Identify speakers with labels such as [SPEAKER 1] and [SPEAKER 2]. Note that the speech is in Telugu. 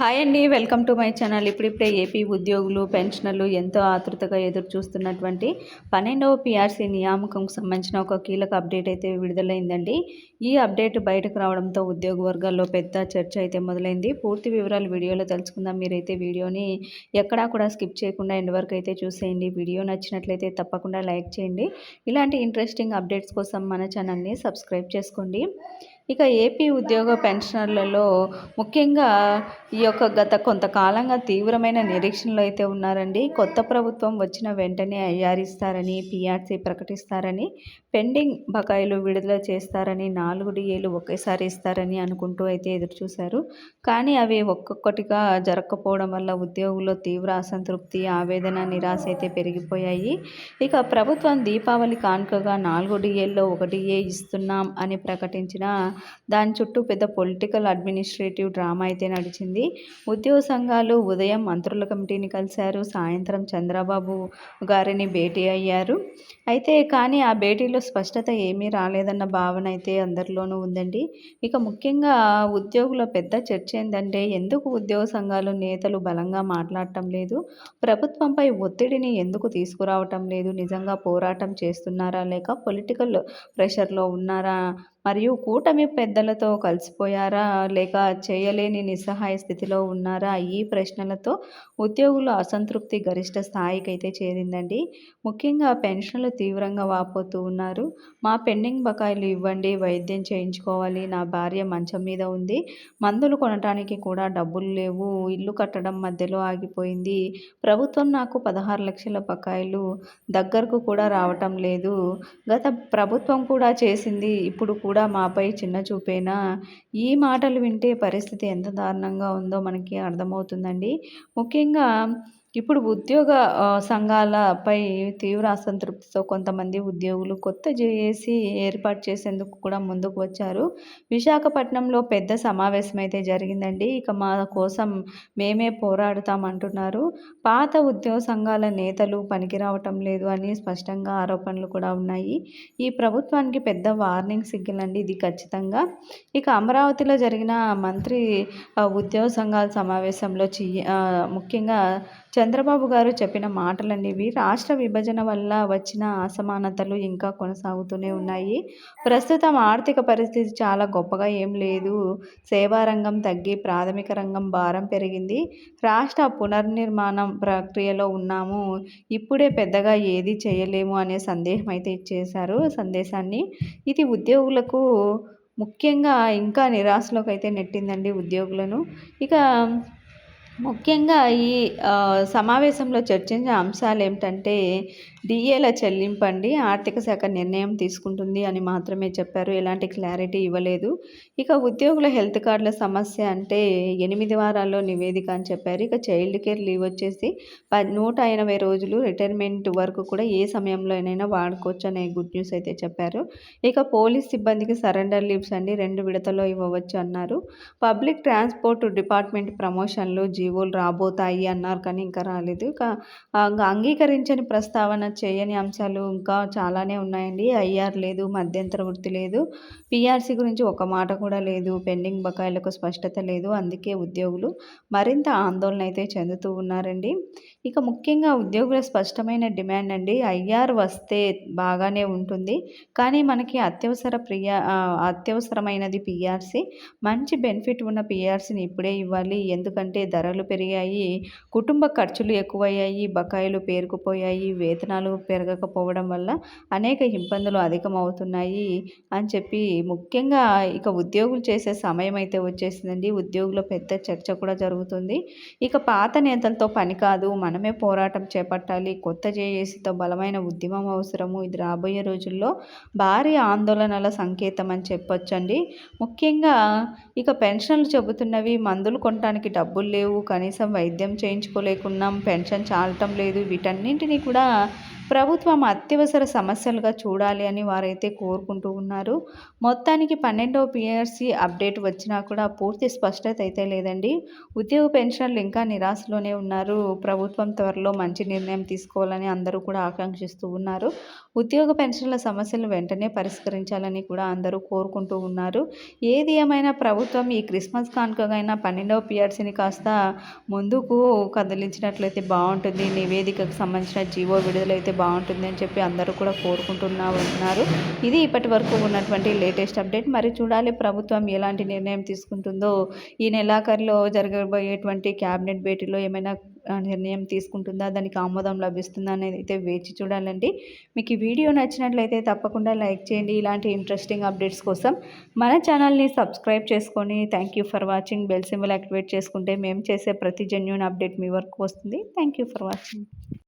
[SPEAKER 1] హాయ్ అండి వెల్కమ్ టు మై ఛానల్. ఇప్పుడిప్పుడే ఏపీ ఉద్యోగులు పెన్షనర్లు ఎంతో ఆతృతగా ఎదురు చూస్తున్నటువంటి పన్నెండవ పీఆర్సీ నియామకంకు సంబంధించిన ఒక కీలక అప్డేట్ అయితే విడుదలైందండి. ఈ అప్డేట్ బయటకు రావడంతో ఉద్యోగ వర్గాల్లో పెద్ద చర్చ అయితే మొదలైంది. పూర్తి వివరాలు వీడియోలో తెలుసుకుందాం. మీరైతే వీడియోని ఎక్కడా కూడా స్కిప్ చేయకుండా ఎండ్ వరకు అయితే చూసేయండి. వీడియో నచ్చినట్లయితే తప్పకుండా లైక్ చేయండి. ఇలాంటి ఇంట్రెస్టింగ్ అప్డేట్స్ కోసం మన ఛానల్ని సబ్స్క్రైబ్ చేసుకోండి. ఇక ఏపీ ఉద్యోగ పెన్షనర్లలో ముఖ్యంగా ఈ యొక్క గత కొంతకాలంగా తీవ్రమైన నిరీక్షణలో అయితే ఉన్నారండి. కొత్త ప్రభుత్వం వచ్చిన వెంటనే అయ్యారిస్తారని పిఆర్సీ ప్రకటిస్తారని పెండింగ్ బకాయిలు విడుదల చేస్తారని నాలుగు డిఏలు ఒకేసారి ఇస్తారని అనుకుంటూ అయితే ఎదురు చూశారు కానీ అవి ఒక్కొక్కటిగా జరగకపోవడం వల్ల ఉద్యోగుల్లో తీవ్ర అసంతృప్తి ఆవేదన నిరాశ అయితే పెరిగిపోయాయి. ఇక ప్రభుత్వం దీపావళి కానుకగా నాలుగు డిఏల్లో ఒక డిఏ ఇస్తున్నాం అని ప్రకటించిన దాని చుట్టూ పెద్ద పొలిటికల్ అడ్మినిస్ట్రేటివ్ డ్రామా అయితే నడిచింది. ఉద్యోగ సంఘాలు ఉదయం మంత్రుల కమిటీని కలిశారు. సాయంత్రం చంద్రబాబు గారిని భేటీ అయ్యారు. అయితే కానీ ఆ భేటీలో స్పష్టత ఏమీ రాలేదన్న భావన అయితే అందరిలోనూ ఉందండి. ఇక ముఖ్యంగా ఉద్యోగుల పెద్ద చర్చ ఏంటంటే ఎందుకు ఉద్యోగ సంఘాలు నేతలు బలంగా మాట్లాడటం లేదు? ప్రభుత్వంపై ఒత్తిడిని ఎందుకు తీసుకురావటం లేదు? నిజంగా పోరాటం చేస్తున్నారా లేక పొలిటికల్ ప్రెషర్లో ఉన్నారా మరియు కూటమి పెద్దలతో కలిసిపోయారా? లేక చేయలేని నిస్సహాయ స్థితిలో ఉన్నారా? ఈ ప్రశ్నలతో ఉద్యోగుల అసంతృప్తి గరిష్ట స్థాయికైతే చేరిందండి. ముఖ్యంగా పెన్షన్లు తీవ్రంగా వాపోతూ ఉన్నారు. మా పెండింగ్ బకాయిలు ఇవ్వండి వైద్యం చేయించుకోవాలి. నా భార్య మంచం మీద ఉంది. మందులు కొనడానికి కూడా డబ్బులు లేవు. ఇల్లు కట్టడం మధ్యలో ఆగిపోయింది. ప్రభుత్వం నాకు పదహారు లక్షల బకాయిలు దగ్గరకు కూడా రావటం లేదు. గత ప్రభుత్వం కూడా చేసింది. ఇప్పుడు కూడా కూడా మాపై చిన్న చూపేనా? ఈ మాటలు వింటే పరిస్థితి ఎంత దారుణంగా ఉందో మనకి అర్థమవుతుందండి. ముఖ్యంగా ఇప్పుడు ఉద్యోగ సంఘాలపై తీవ్ర అసంతృప్తితో కొంతమంది ఉద్యోగులు కొత్త జేఏసీ ఏర్పాటు చేసేందుకు కూడా ముందుకు వచ్చారు. విశాఖపట్నంలో పెద్ద సమావేశం అయితే జరిగిందండి. ఇక మా కోసం మేమే పోరాడుతామంటున్నారు పాత ఉద్యోగ సంఘాల నేతలు పనికిరావటం లేదు అని స్పష్టంగా ఆరోపణలు కూడా ఉన్నాయి. ఈ ప్రభుత్వానికి పెద్ద వార్నింగ్ సిగ్నల్ అండి ఇది ఖచ్చితంగా. ఇక అమరావతిలో జరిగిన మంత్రి ఉద్యోగ సంఘాల సమావేశంలో ముఖ్యంగా చంద్రబాబు గారు చెప్పిన మాటలనేవి రాష్ట్ర విభజన వల్ల వచ్చిన అసమానతలు ఇంకా కొనసాగుతూనే ఉన్నాయి. ప్రస్తుతం ఆర్థిక పరిస్థితి చాలా గొప్పగా ఏం లేదు. సేవా రంగం తగ్గి ప్రాథమిక రంగం భారం పెరిగింది. రాష్ట్ర పునర్నిర్మాణం ప్రక్రియలో ఉన్నాము. ఇప్పుడే పెద్దగా ఏది చేయలేము అనే సందేహం అయితే ఇచ్చేశారు సందేశాన్ని. ఇది ఉద్యోగులకు ముఖ్యంగా ఇంకా నిరాశలోకి అయితే నెట్టిందండి ఉద్యోగులను. ఇక ముఖ్యంగా ఈ సమావేశంలో చర్చించిన అంశాలు ఏమిటంటే డిఏల చెల్లింపండి ఆర్థిక శాఖ నిర్ణయం తీసుకుంటుంది అని మాత్రమే చెప్పారు. ఎలాంటి క్లారిటీ ఇవ్వలేదు. ఇక ఉద్యోగుల హెల్త్ కార్డుల సమస్య అంటే ఎనిమిది వారాల్లో నివేదిక అని చెప్పారు. ఇక చైల్డ్ కేర్ లీవ్ వచ్చేసి నూట ఎనభై రోజులు రిటైర్మెంట్ వరకు కూడా ఏ సమయంలోనైనా వాడుకోవచ్చు అనే గుడ్ న్యూస్ అయితే చెప్పారు. ఇక పోలీస్ సిబ్బందికి సరెండర్ లీవ్స్ అండి రెండు విడతలో ఇవ్వవచ్చు అన్నారు. పబ్లిక్ ట్రాన్స్పోర్ట్ డిపార్ట్మెంట్ ప్రమోషన్లు జీవోలు రాబోతాయి అన్నారు కానీ ఇంకా రాలేదు. ఇక అంగీకరించని ప్రస్తావన చేయని అంశాలు ఇంకా చాలానే ఉన్నాయండి. ఐఆర్ లేదు మధ్యంతర వృత్తి లేదు. పిఆర్సీ గురించి ఒక మాట కూడా లేదు. పెండింగ్ బకాయిలకు స్పష్టత లేదు. అందుకే ఉద్యోగులు మరింత ఆందోళన అయితే చెందుతూ ఉన్నారండి. ఇక ముఖ్యంగా ఉద్యోగుల స్పష్టమైన డిమాండ్ అండి. ఐఆర్ వస్తే బాగానే ఉంటుంది. కానీ మనకి అత్యవసర ప్రియ అత్యవసరమైనది పిఆర్సీ మంచి బెనిఫిట్ ఉన్న పిఆర్సీని ఇప్పుడే ఇవ్వాలి. ఎందుకంటే ధరలు పెరిగాయి కుటుంబ ఖర్చులు ఎక్కువయ్యాయి బకాయిలు పేరుకుపోయాయి వేతనాలు పెరగకపోవడం వల్ల అనేక ఇబ్బందులు అధికమవుతున్నాయి అని చెప్పి ముఖ్యంగా ఇక ఉద్యోగులు చేసే సమయం అయితే వచ్చేసిందండి. ఉద్యోగుల పెద్ద చర్చ కూడా జరుగుతుంది. ఇక పాత నేతలతో పని కాదు మనమే పోరాటం చేపట్టాలి. కొత్త జేఏసీతో బలమైన ఉద్యమం అవసరము. ఇది రాబోయే రోజుల్లో భారీ ఆందోళనల సంకేతం అని చెప్పొచ్చండి. ముఖ్యంగా ఇక పెన్షన్లు చెబుతున్నవి మందులు కొనడానికి డబ్బులు లేవు. కనీసం వైద్యం చేయించుకోలేకున్నాం. పెన్షన్ చాలటం లేదు. వీటన్నింటినీ కూడా ప్రభుత్వం అత్యవసర సమస్యలుగా చూడాలి అని వారైతే కోరుకుంటూ ఉన్నారు. మొత్తానికి పన్నెండవ పిఆర్సీ అప్డేట్ వచ్చినా కూడా పూర్తి స్పష్టత అయితే లేదండి. ఉద్యోగ పెన్షన్లు ఇంకా నిరాశలోనే ఉన్నారు. ప్రభుత్వం త్వరలో మంచి నిర్ణయం తీసుకోవాలని అందరూ కూడా ఆకాంక్షిస్తూ ఉన్నారు. ఉద్యోగ పెన్షన్ల సమస్యలు వెంటనే పరిష్కరించాలని కూడా అందరూ కోరుకుంటూ ఉన్నారు. ఏది ఏమైనా ప్రభుత్వం ఈ క్రిస్మస్ కానుకగైనా పన్నెండవ పిఆర్సీని కాస్త ముందుకు కదిలించినట్లయితే బాగుంటుంది. నివేదికకు సంబంధించిన జీవో విడుదలైతే బాగుంటుంది అని చెప్పి అందరూ కూడా కోరుకుంటున్నా ఉన్నారు. ఇది ఇప్పటి వరకు ఉన్నటువంటి లేటెస్ట్ అప్డేట్. మరి చూడాలి ప్రభుత్వం ఎలాంటి నిర్ణయం తీసుకుంటుందో. ఈ నెలాఖరులో జరగబోయేటువంటి క్యాబినెట్ భేటీలో ఏమైనా నిర్ణయం తీసుకుంటుందా? దానికి ఆమోదం లభిస్తుందా అనేది అయితే వేచి చూడాలండి. మీకు ఈ వీడియో నచ్చినట్లయితే తప్పకుండా లైక్ చేయండి. ఇలాంటి ఇంట్రెస్టింగ్ అప్డేట్స్ కోసం మన ఛానల్ని సబ్స్క్రైబ్ చేసుకొని thank you for watching. Bell symbol activate చేసుకుంటే మేము చేసే ప్రతి జెన్యున్ అప్డేట్ మీ వరకు వస్తుంది. Thank you for watching.